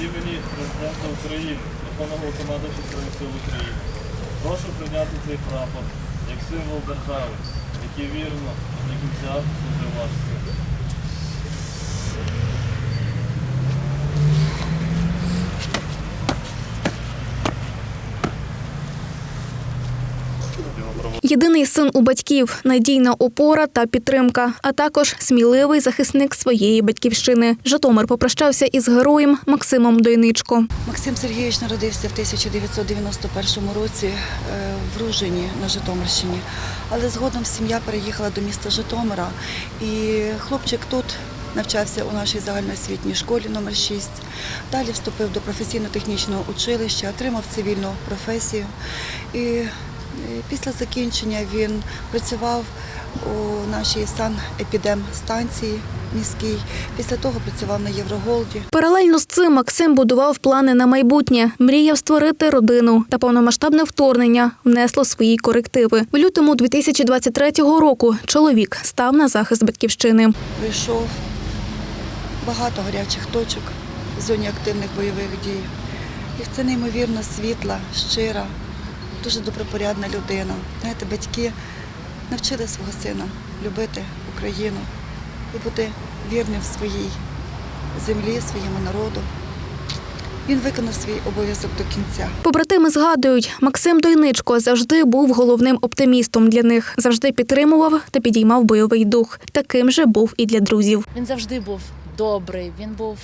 від імені президента України, Верховного командуюча сил України. Прошу прийняти цей прапор як символ держави, який вірно до кінця служив ваш син. Єдиний син у батьків, надійна опора та підтримка, а також сміливий захисник своєї батьківщини. Житомир попрощався із героєм Максимом Дойничко. Максим Сергійович народився в 1991 році е, в Ружині на Житомирщині, але згодом сім'я переїхала до міста Житомира, і хлопчик тут навчався у нашій загальноосвітній школі номер 6 Далі вступив до професійно-технічного училища, отримав цивільну професію. І після закінчення він працював у нашій санепідемстанції міській. Після того працював на Євроголді. Паралельно з цим Максим будував плани на майбутнє, мріяв створити родину та повномасштабне вторгнення внесло свої корективи. В лютому 2023 року чоловік став на захист батьківщини. пройшов багато гарячих точок в зоні активних бойових дій. І це неймовірно світла, щира, дуже добропорядна людина. Знаєте, батьки навчили свого сина любити Україну і бути вірним своїй землі, своєму народу. Він виконав свій обов'язок до кінця. Побратими згадують, Максим Дойничко завжди був головним оптимістом для них, завжди підтримував та підіймав бойовий дух. Таким же був і для друзів. Він завжди був добрий, він був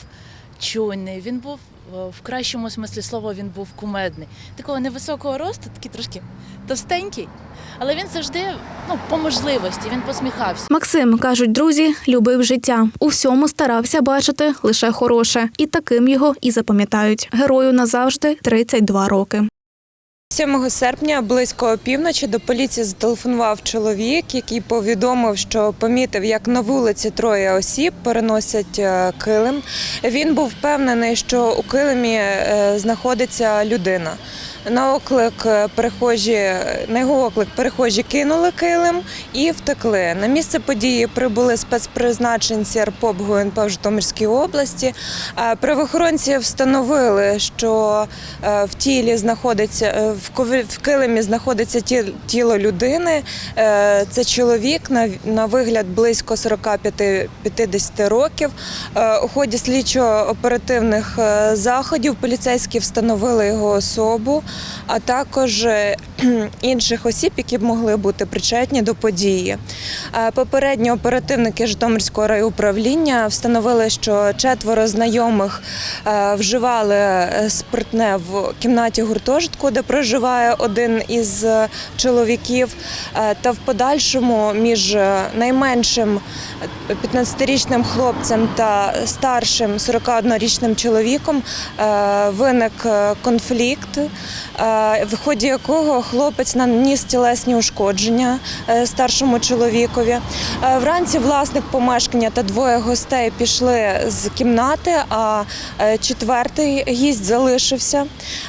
чуйний, він був в кращому смислі слова, він був кумедний. Такого невисокого росту, такий трошки товстенький, але він завжди, ну, по можливості, він посміхався. Максим, кажуть друзі, любив життя. У всьому старався бачити лише хороше, і таким його і запам'ятають. Герою назавжди 32 роки. 7 серпня близько опівночі до поліції зателефонував чоловік, який повідомив, що помітив, як на вулиці троє осіб переносять е, килим. Він був впевнений, що у килимі е, знаходиться людина. На оклик е, перехожі, на його оклик перехожі кинули килим і втекли. На місце події прибули спецпризначенці РПОП ГУНП в Житомирській області. Е, Правоохоронці встановили, що е, в тілі знаходиться в килимі знаходиться ті- тіло людини. Це чоловік на, вигляд близько 45-50 років. У ході слідчо-оперативних заходів поліцейські встановили його особу, а також е, інших осіб, які б могли бути причетні до події. Е, Попередньо оперативники Житомирського райуправління встановили, що четверо знайомих е, вживали спиртне в кімнаті гуртожитку, де проживає один із чоловіків. Та в подальшому між найменшим е, 15-річним хлопцем та старшим 41-річним чоловіком виник конфлікт, в ході якого хлопець наніс тілесні ушкодження е, старшому чоловікові. Е, Вранці власник помешкання та двоє гостей пішли з кімнати, а е, четвертий гість залишився.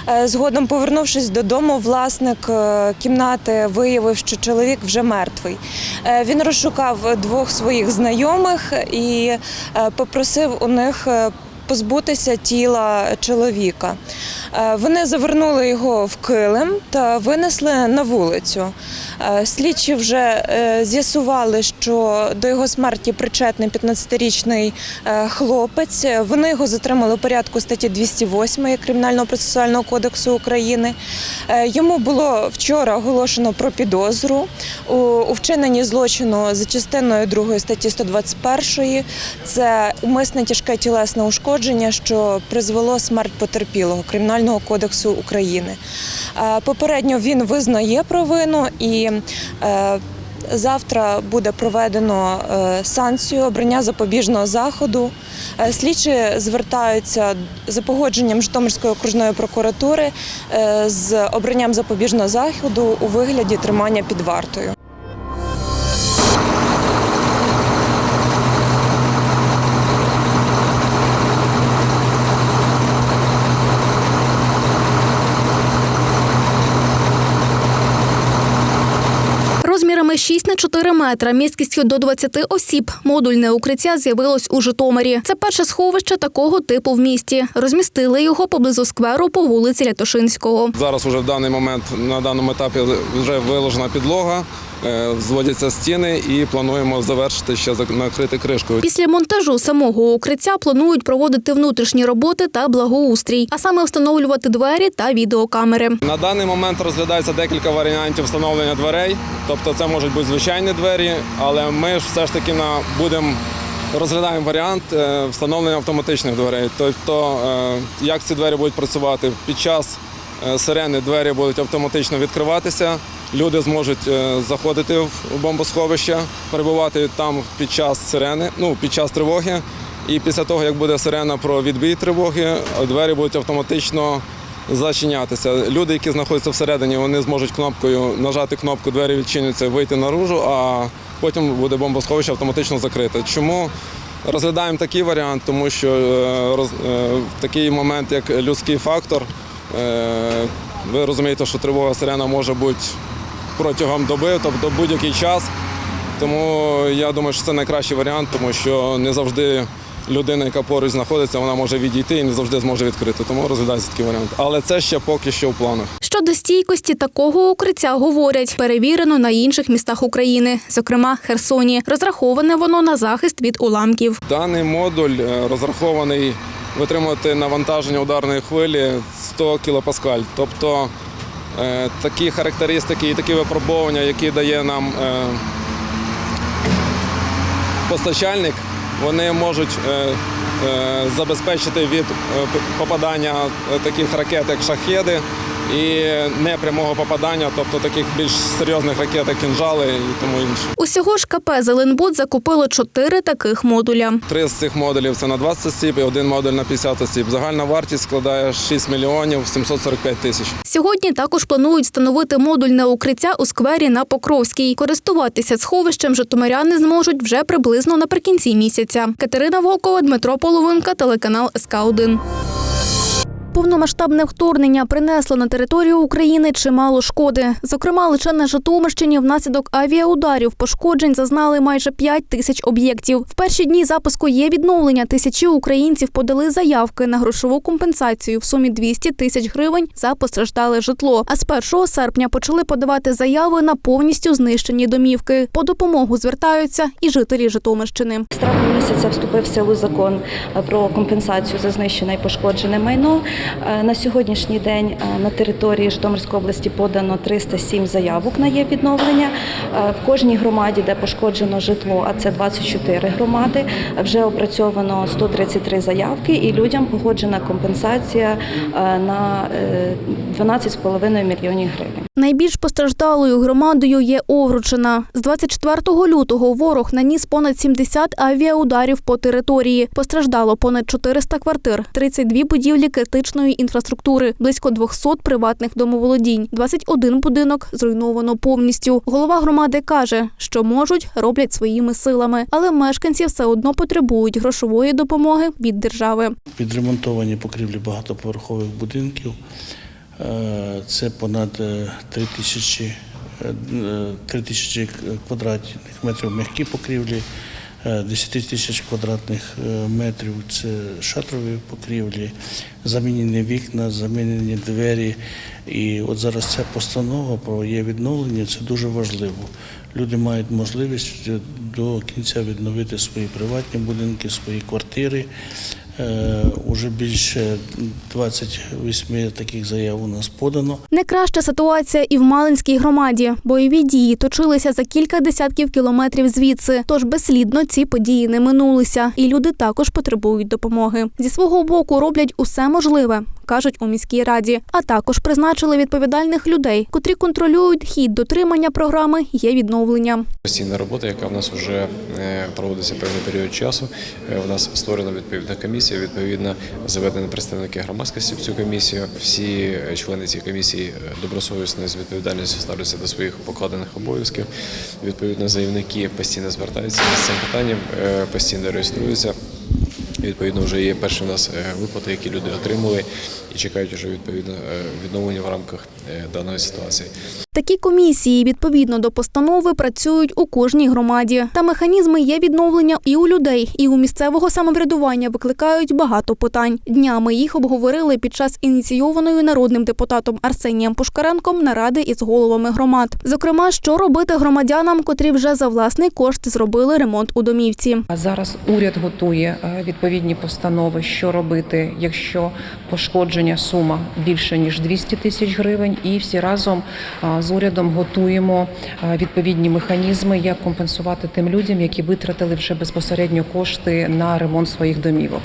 Е, Згодом, повернувшись додому, власник е, кімнати виявив, що чоловік вже мертвий. Е, Він розшукав двох своїх знайомих і е, попросив у них. Позбутися тіла чоловіка. Е, Вони завернули його в килим та винесли на вулицю. Е, Слідчі вже е, з'ясували, що до його смерті причетний 15-річний е, хлопець. Вони його затримали у порядку статті 208 Кримінального процесуального кодексу України. Йому було вчора оголошено про підозру у вчиненні злочину за частиною 2 статті 121. Це умисне тяжке тілесне ушкодження, що призвело смерть потерпілого Кримінального кодексу України. Е, Попередньо він визнає провину і е, Завтра буде проведено е, санкцію обрання запобіжного заходу. Слідчі звертаються за погодженням Житомирської окружної прокуратури з обранням запобіжного заходу у вигляді тримання під вартою. Розмірами розмірами 6 на 4 метра, місткістю до 20 осіб. Модульне укриття з'явилось у Житомирі. Це перше сховище такого типу в місті. Розмістили його поблизу скверу по вулиці Лятошинського. Зараз вже в даний момент на даному етапі вже виложена підлога, е, зводяться стіни і плануємо завершити ще накрити кришкою. Після монтажу самого укриття планують проводити внутрішні роботи та благоустрій, а саме встановлювати двері та відеокамери. На даний момент розглядається декілька варіантів встановлення дверей. Тобто це можуть бути звичайні двері, але ми ж все ж таки на будемо розглядаємо варіант е, встановлення автоматичних дверей. Тобто, е, як ці двері будуть працювати під час е, сирени двері будуть автоматично відкриватися. Люди зможуть заходити в бомбосховище, перебувати там під час сирени, ну під час тривоги. І після того, як буде сирена про відбій тривоги, двері будуть автоматично зачинятися. Люди, які знаходяться всередині, вони зможуть кнопкою нажати кнопку, двері відчиняться, вийти наружу, а потім буде бомбосховище автоматично закрите. Чому розглядаємо такий варіант? Тому що е, е, в такий момент, як людський фактор, е, ви розумієте, що тривога сирена може бути протягом доби, тобто будь-який час. Тому я думаю, що це найкращий варіант, тому що не завжди людина, яка поруч знаходиться, вона може відійти і не завжди зможе відкрити. Тому розглядається такий варіант. Але це ще поки що в планах. Щодо стійкості такого укриття говорять, перевірено на інших містах України, зокрема Херсоні. Розраховане воно на захист від уламків. Даний модуль е, розрахований витримувати навантаження ударної хвилі 100 кілопаскаль. Тобто е, такі характеристики і такі випробування, які дає нам е, постачальник, вони можуть е, е, забезпечити від е, попадання таких ракет, як шахеди, і непрямого попадання, тобто таких більш серйозних ракет, як кінжали і тому інше. Усього ж КП «Зеленбуд» закупило чотири таких модуля. Три з цих модулів це на 20 осіб і один модуль на 50 осіб. Загальна вартість складає 6 мільйонів 745 тисяч. Сьогодні також планують встановити модульне укриття у сквері на Покровській. Користуватися сховищем житомиряни зможуть вже приблизно наприкінці місяця. Катерина Волкова, Дмитро Половинка, телеканал СК 1 Повномасштабне вторгнення принесло на територію України чимало шкоди. Зокрема, лише на Житомирщині внаслідок авіаударів пошкоджень зазнали майже 5 тисяч об'єктів. В перші дні запуску є відновлення. Тисячі українців подали заявки на грошову компенсацію в сумі 200 тисяч гривень за постраждале житло. А з 1 серпня почали подавати заяви на повністю знищені домівки. По допомогу звертаються і жителі Житомирщини. З місяця вступив в силу закон е, про компенсацію за знищене і пошкоджене майно. Е, На сьогоднішній день е, на території Житомирської області подано 307 заявок на є відновлення. Е, В кожній громаді, де пошкоджено житло, а це 24 громади, вже опрацьовано 133 заявки, і людям погоджена компенсація на е, 12,5 мільйонів гривень. Найбільш постраждалою громадою є Овручина. З 24 лютого ворог наніс понад 70 авіаударів по території. Постраждало понад 400 квартир, 32 будівлі критичної інфраструктури, близько 200 приватних домоволодінь, 21 будинок зруйновано повністю. Голова громади каже, що можуть, роблять своїми силами, але мешканці все одно потребують грошової допомоги від держави. Відремонтовані покрівлі багатоповерхових будинків. Е, Це понад е, 3 тисячі, е, е, 3 тисячі квадратних метрів м'які покрівлі, е, 10 тисяч квадратних е, метрів це шатрові покрівлі, замінені вікна, замінені двері. І от зараз ця постанова про є відновлення це дуже важливо. Люди мають можливість е, до кінця відновити свої приватні будинки, свої квартири. Е, Уже більше 28 таких заяв у нас подано. Не краща ситуація і в Малинській громаді. Бойові дії точилися за кілька десятків кілометрів звідси. Тож безслідно ці події не минулися, і люди також потребують допомоги. Зі свого боку роблять усе можливе. Кажуть у міській раді, а також призначили відповідальних людей, котрі контролюють хід дотримання програми є відновлення. Постійна робота, яка в нас вже е, проводиться певний період часу. Е, У нас створена відповідна комісія. Відповідно, заведені представники громадськості в цю комісію. Всі е, члени цієї комісії е, добросовісно з відповідальністю ставляться до своїх покладених обов'язків. Відповідно, заявники постійно звертаються з цим питанням, е, постійно реєструються. Відповідно, вже є перші у нас виплати, які люди отримали і чекають вже відповідно е, відновлення в рамках е, даної ситуації. Такі комісії відповідно до постанови працюють у кожній громаді. Та механізми є відновлення і у людей, і у місцевого самоврядування викликають багато питань. Днями їх обговорили під час ініційованої народним депутатом Арсенієм Пушкаренком наради із головами громад. Зокрема, що робити громадянам, котрі вже за власний кошт зробили ремонт у домівці. А зараз уряд готує е, відповідні постанови, що робити, якщо пошкодження сума більше ніж 200 тисяч гривень, і всі разом з урядом готуємо відповідні механізми, як компенсувати тим людям, які витратили вже безпосередньо кошти на ремонт своїх домівок.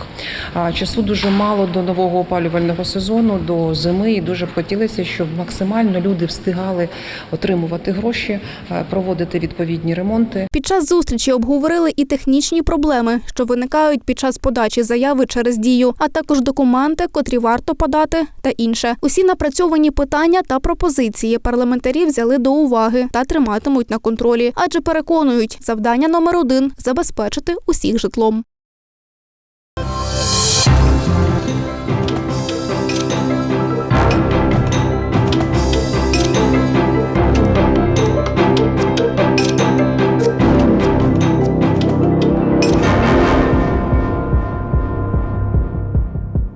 Часу дуже мало до нового опалювального сезону, до зими, і дуже б хотілося, щоб максимально люди встигали отримувати гроші, проводити відповідні ремонти. Під час зустрічі обговорили і технічні проблеми, що виникають під час подачі заяви через дію, а також документи, котрі варто подати, та інше. Усі напрацьовані питання та пропозиції парламентарі взяли до уваги та триматимуть на контролі, адже переконують, завдання номер один забезпечити усіх житлом.